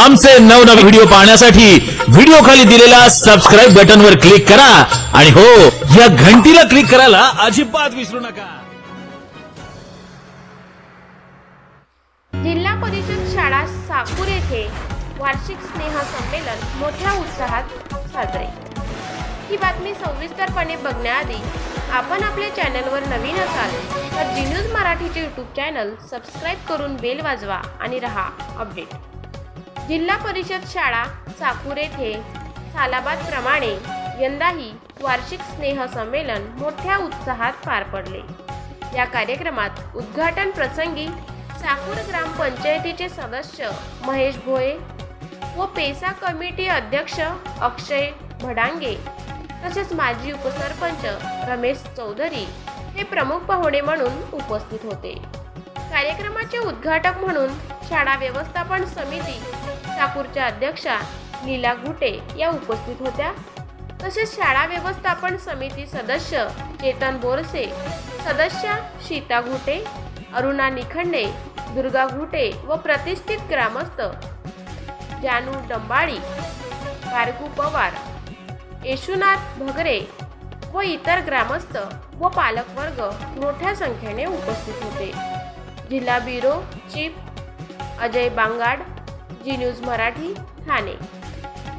आमचे नवनवे व्हिडिओ पाहण्यासाठी व्हिडिओ खाली दिलेल्या सबस्क्राईब बटनवर क्लिक करा. आणि हो या घंटीला क्लिक करायला अजिबात विसरू नका. जिल्हा परिषद शाळा साकूर येथे वार्षिक स्नेह संमेलन मोठ्या उत्साहात साजरे. ही बातमी सविस्तरपणे बघण्याआधी आपण आपल्या चॅनलवर नवीन असाल तर जी न्यूज मराठीचे यूट्यूब चॅनल सबस्क्राईब करून बेल वाजवा आणि रहा अपडेट जिल्हा परिषद शाळा चाकूर येथे सालाबादप्रमाणे यंदाही वार्षिक स्नेह संमेलन मोठ्या उत्साहात पार पडले. या कार्यक्रमात उद्घाटन प्रसंगी चाकूर ग्रामपंचायतीचे सदस्य महेश भोये व पेसा कमिटी अध्यक्ष अक्षय भडांगे तसेच माजी उपसरपंच रमेश चौधरी हे प्रमुख पाहुणे म्हणून उपस्थित होते. कार्यक्रमाचे उद्घाटक म्हणून शाळा व्यवस्थापन समिती सोलापूरच्या अध्यक्षा लीला घुटे या उपस्थित होत्या. तसेच शाळा व्यवस्थापन समिती सदस्य चेतन बोरसे सदस्य शीता घुटे अरुणा निखंडे दुर्गा घुटे व प्रतिष्ठित ग्रामस्थ जानू डंबाळी कारकू पवार येशुनाथ भगरे व इतर ग्रामस्थ व पालकवर्ग मोठ्या संख्येने उपस्थित होते. जिल्हा bureau chief Ajay Bangad Zee news Marathi Thane.